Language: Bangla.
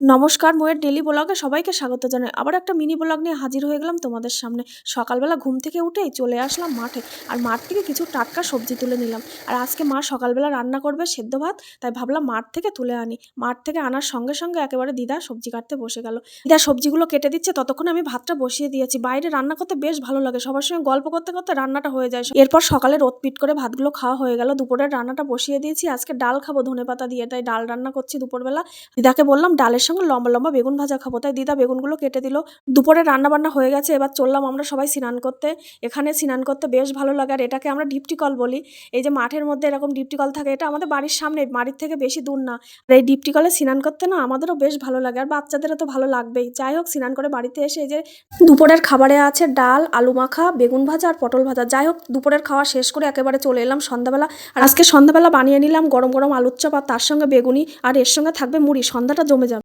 নমস্কার, মোয়ের ডেলি ব্লগে সবাইকে স্বাগত জানাই। আবার একটা মিনি ব্লগ নিয়ে হাজির হয়ে গেলাম তোমাদের সামনে। সকালবেলা ঘুম থেকে উঠেই চলে আসলাম মাঠে আর মাঠ থেকে কিছু টাটকা সবজি তুলে নিলাম। আর আজকে মা সকালবেলা রান্না করবে সেদ্ধ ভাত, তাই ভাবলাম মাঠ থেকে তুলে আনি। মাঠ থেকে আনার সঙ্গে সঙ্গে একেবারে দিদা সবজি কাটতে বসে গেল। দিদা সবজিগুলো কেটে দিচ্ছে, ততক্ষণ আমি ভাতটা বসিয়ে দিয়েছি। বাইরে রান্না করতে বেশ ভালো লাগে, সবার সঙ্গে গল্প করতে করতে রান্নাটা হয়ে যায়। এরপর সকালে রোদ পিট করে ভাতগুলো খাওয়া হয়ে গেল। দুপুরের রান্নাটা বসিয়ে দিয়েছি। আজকে ডাল খাব ধনে পাতা দিয়ে, তাই ডাল রান্না করছি দুপুরবেলা। দিদাকে বললাম ডালের সঙ্গে লম্বা লম্বা বেগুন ভাজা খাব। তাই দিদা বেগুনগুলো কেটে দিল। দুপুরে রান্না বান্না হয়ে গেছে, এবার চললাম আমরা সবাই স্নান করতে। এখানে স্নান করতে বেশ ভালো লাগে, আর এটাকে আমরা ডিপটি কল বলি। এই যে মাঠের মধ্যে এরকম ডিপটি কল থাকে, এটা আমাদের বাড়ির সামনে, বাড়ির থেকে বেশি দূর না। আর এই ডিপটি কলে স্নান করতে না আমাদেরও বেশ ভালো লাগে, আর বাচ্চাদেরও তো ভালো লাগবেই। যাই হোক, স্নান করে বাড়িতে এসে এই যে দুপুরের খাবারে আছে ডাল, আলু মাখা, বেগুন ভাজা আর পটল ভাজা। যাই হোক, দুপুরের খাওয়া শেষ করে একেবারে চলে এলাম সন্ধ্যাবেলা। আর আজকে সন্ধ্যাবেলা বানিয়ে নিলাম গরম গরম আলুর চপ আর তার সঙ্গে বেগুনি, আর এর সঙ্গে থাকবে মুড়ি। সন্ধ্যাটা জমে যাবে।